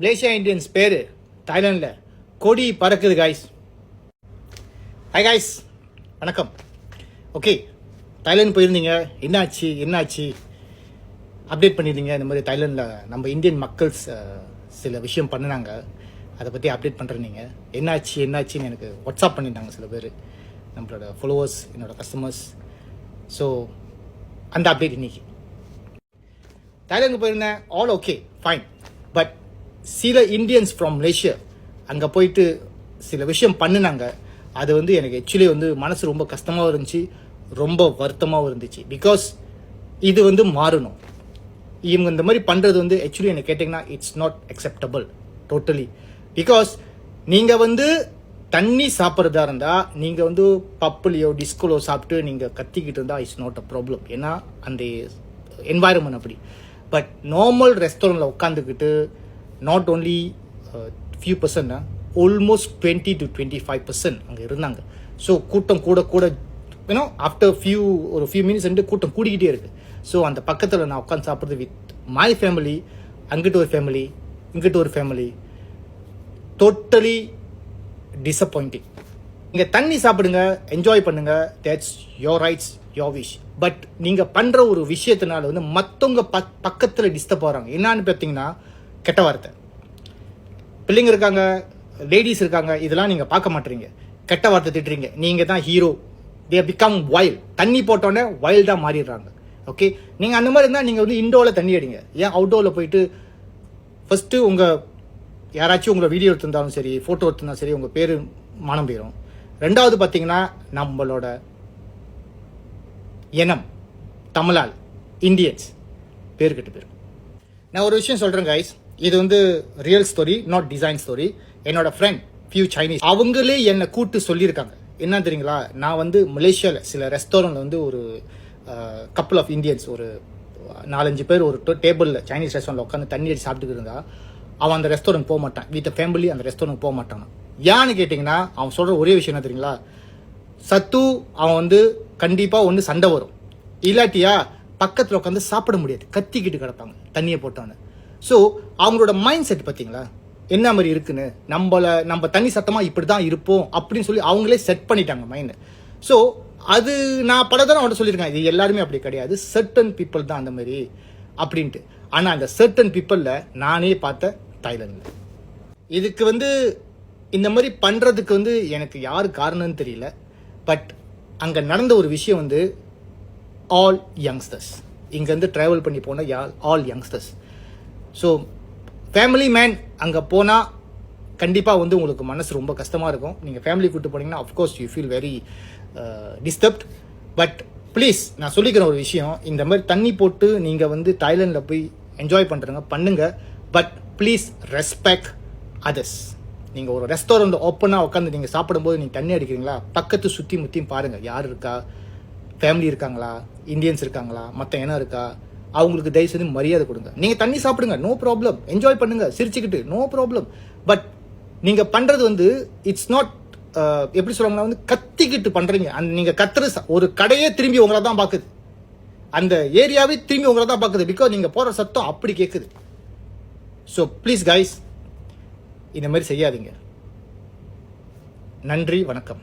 Malaysia Indians பேர் தாய்லாண்டில் கொடி பறக்குது காய்ஸ் ஹாய் காய்ஸ் வணக்கம். ஓகே தாய்லாந்து போயிருந்தீங்க. என்னாச்சு? என்னாச்சு? அப்டேட் பண்ணியிருந்தீங்க இந்த மாதிரி தாய்லாண்டில் நம்ம இந்தியன் மக்கள்ஸ் சில விஷயம் பண்ணினாங்க. அதை பற்றி அப்டேட் பண்ணுறீங்க என்னாச்சு? என்னாச்சுன்னு எனக்கு வாட்ஸ்அப் பண்ணியிருந்தாங்க சில பேர். நம்மளோட ஃபாலோவர்ஸ் என்னோட கஸ்டமர்ஸ் ஸோ அந்த அப்டேட் இன்னைக்கு. தாய்லாந்து போயிருந்தேன். ஆல் ஓகே ஃபைன் பட் சில இந்தியன்ஸ் ஃப்ரம் மலேசியா அங்கே போயிட்டு சில விஷயம் பண்ணினாங்க. அது வந்து எனக்கு ஆக்சுவலி வந்து மனசு ரொம்ப கஷ்டமாகவும் இருந்துச்சு ரொம்ப வருத்தமாகவும் இருந்துச்சு. பிகாஸ் இது வந்து மாறணும். இவங்க இந்த மாதிரி பண்ணுறது வந்து ஆக்சுவலி என்ன கேட்டிங்கன்னா it's not acceptable totally because நீங்கள் வந்து தண்ணி சாப்பிட்றதா இருந்தால் நீங்கள் வந்து பப்புலையோ டிஸ்கோலோ சாப்பிட்டு நீங்கள் கத்திக்கிட்டு இருந்தால் இட்ஸ் நாட் அ ப்ராப்ளம் ஏன்னா அந்த என்வாயர்மெண்ட் அப்படி. பட் நார்மல் ரெஸ்டாரண்ட்டில் உட்காந்துக்கிட்டு not only few percent almost twenty to twenty five percent அங்கே இருந்தாங்க. ஸோ கூட்டம் கூட கூட ஏன்னா ஆஃப்டர் ஃபியூ ஒரு ஃபியூ மினிட்ஸ் ரெண்டு கூட்டம் கூடிக்கிட்டே இருக்குது ஸோ அந்த பக்கத்தில் நான் உட்காந்து சாப்பிட்றது வித் மை ஃபேமிலி அங்கிட்ட ஒரு ஃபேமிலி இங்கிட்டு ஒரு ஃபேமிலி டோட்டலி டிசப்பாயிண்டிங் நீங்கள் தண்ணி சாப்பிடுங்க என்ஜாய் பண்ணுங்க that's your rights your wish but நீங்கள் பண்ணுற ஒரு விஷயத்தினால வந்து மற்றவங்க பக் பக்கத்தில் டிஸ்டர்ப் ஆகிறாங்க. என்னான்னு பார்த்தீங்கன்னா கெட்ட வார்த்தை. பிள்ளைங்க இருக்காங்க லேடிஸ் இருக்காங்க இதெல்லாம் நீங்கள் பார்க்க மாட்டீங்க. கெட்ட வார்த்தை திட்டுறீங்க. நீங்கள் தான் ஹீரோ தே பிகம் வயல் தண்ணி போட்டோன்னே வைல்டாக மாறிடுறாங்க. ஓகே நீங்கள் அந்த மாதிரி இருந்தால் நீங்கள் வந்து இண்டோவில் தண்ணி அடிங்க. ஏன் அவுட்டோரில் போயிட்டு ஃபஸ்ட்டு உங்கள் யாராச்சும் உங்களை வீடியோ எடுத்திருந்தாலும் சரி ஃபோட்டோ எடுத்திருந்தாலும் சரி உங்கள் பேர் மானம் போயிடும் ரெண்டாவது பார்த்தீங்கன்னா நம்மளோட இனம். தமிழால். இந்தியன்ஸ் பேர் கெட்டு போயிடும் நான் ஒரு விஷயம் சொல்கிறேன் கைஸ் இது வந்து real story not design story என்னோட ஃப்ரெண்ட் ஃபியூ சைனீஸ் அவங்களே என்னை கூட்டு சொல்லியிருக்காங்க. என்ன தெரியுங்களா? நான் வந்து மலேசியாவில் சில ரெஸ்டாரண்ட்ல வந்து ஒரு கப்பல் ஆஃப் இந்தியன்ஸ் ஒரு நாலஞ்சு பேர் ஒரு டேபிளில் சைனீஸ் ரெஸ்டாரண்ட்ல உட்காந்து தண்ணி அடி சாப்பிட்டுட்டு இருந்தா அவன் அந்த ரெஸ்டாரண்ட் போக மாட்டான். வித் ஃபேமிலி அந்த ரெஸ்டாரண்ட் போக மாட்டான். ஏன்னு கேட்டிங்கன்னா அவன் சொல்கிற ஒரே விஷயம் என்ன தெரியுங்களா? சத்து அவன் வந்து கண்டிப்பாக ஒன்று சண்டை வரும். இல்லாட்டியா பக்கத்தில் உட்காந்து சாப்பிட முடியாது. கத்திக்கிட்டு கிடப்பாங்க தண்ணியை போட்டோன்னு ஸோ அவங்களோட மைண்ட் செட் பார்த்தீங்களா? என்ன மாதிரி இருக்குன்னு? நம்மள நம்ம தனி சத்தமாக இப்படி தான் இருப்போம் அப்படின்னு சொல்லி அவங்களே செட் பண்ணிட்டாங்க மைண்டு ஸோ அது நான் பல தரம் அவன்கிட்ட சொல்லியிருக்கேன். இது எல்லாருமே அப்படி கிடையாது. சர்டன் பீப்புள் தான் அந்த மாதிரி அப்படின்ட்டு. ஆனால் அந்த சர்டன் பீப்புளில் நானே பார்த்த தாய்லாந்து இதுக்கு வந்து இந்த மாதிரி பண்ணுறதுக்கு வந்து எனக்கு யார் காரணம்னு தெரியல. பட் அங்கே நடந்த ஒரு விஷயம் வந்து ஆல் யங்ஸ்டர்ஸ் இங்கேருந்து ட்ராவல் பண்ணி போன யால் all youngsters so family man அங்கே போனால் கண்டிப்பாக வந்து உங்களுக்கு மனசு ரொம்ப கஷ்டமாக இருக்கும். நீங்கள் ஃபேமிலி கூட்டு போனீங்கன்னா of course you feel very disturbed but please நான் சொல்லிக்கிற ஒரு விஷயம் இந்த மாதிரி தண்ணி போட்டு நீங்கள் வந்து தாய்லாண்டில் போய் என்ஜாய் பண்ணுறங்க பண்ணுங்க. பட் ப்ளீஸ் ரெஸ்பெக்ட் அதர்ஸ் நீங்கள் ஒரு ரெஸ்டாரண்ட் ஓப்பனாக உட்காந்து நீங்கள் சாப்பிடும்போது நீங்கள் தண்ணி அடிக்கிறீங்களா? பக்கத்து சுற்றி முற்றியும் பாருங்கள் யார் இருக்கா? ஃபேமிலி இருக்காங்களா? இந்தியன்ஸ் இருக்காங்களா? மற்ற இனம் இருக்கா? அவங்களுக்கு தயவு செய்து மரியாதை கொடுங்க. நீங்கள் தண்ணி சாப்பிடுங்க நோ ப்ராப்ளம் என்ஜாய் பண்ணுங்க சிரிச்சுக்கிட்டு நோ ப்ராப்ளம் பட் நீங்கள் பண்ணுறது வந்து இட்ஸ் நாட் uh, எப்படி சொல்லுவாங்கன்னா வந்து கத்திக்கிட்டு பண்ணுறீங்க அந்த நீங்கள் கத்துற ஒரு கடையே திரும்பி உங்களை தான் பார்க்குது அந்த ஏரியாவே திரும்பி உங்களை தான் பார்க்குது பிகாஸ் நீங்கள் போகிற சத்தம் அப்படி கேட்குது ஸோ ப்ளீஸ் கைஸ் இந்த மாதிரி செய்யாதீங்க. நன்றி வணக்கம்.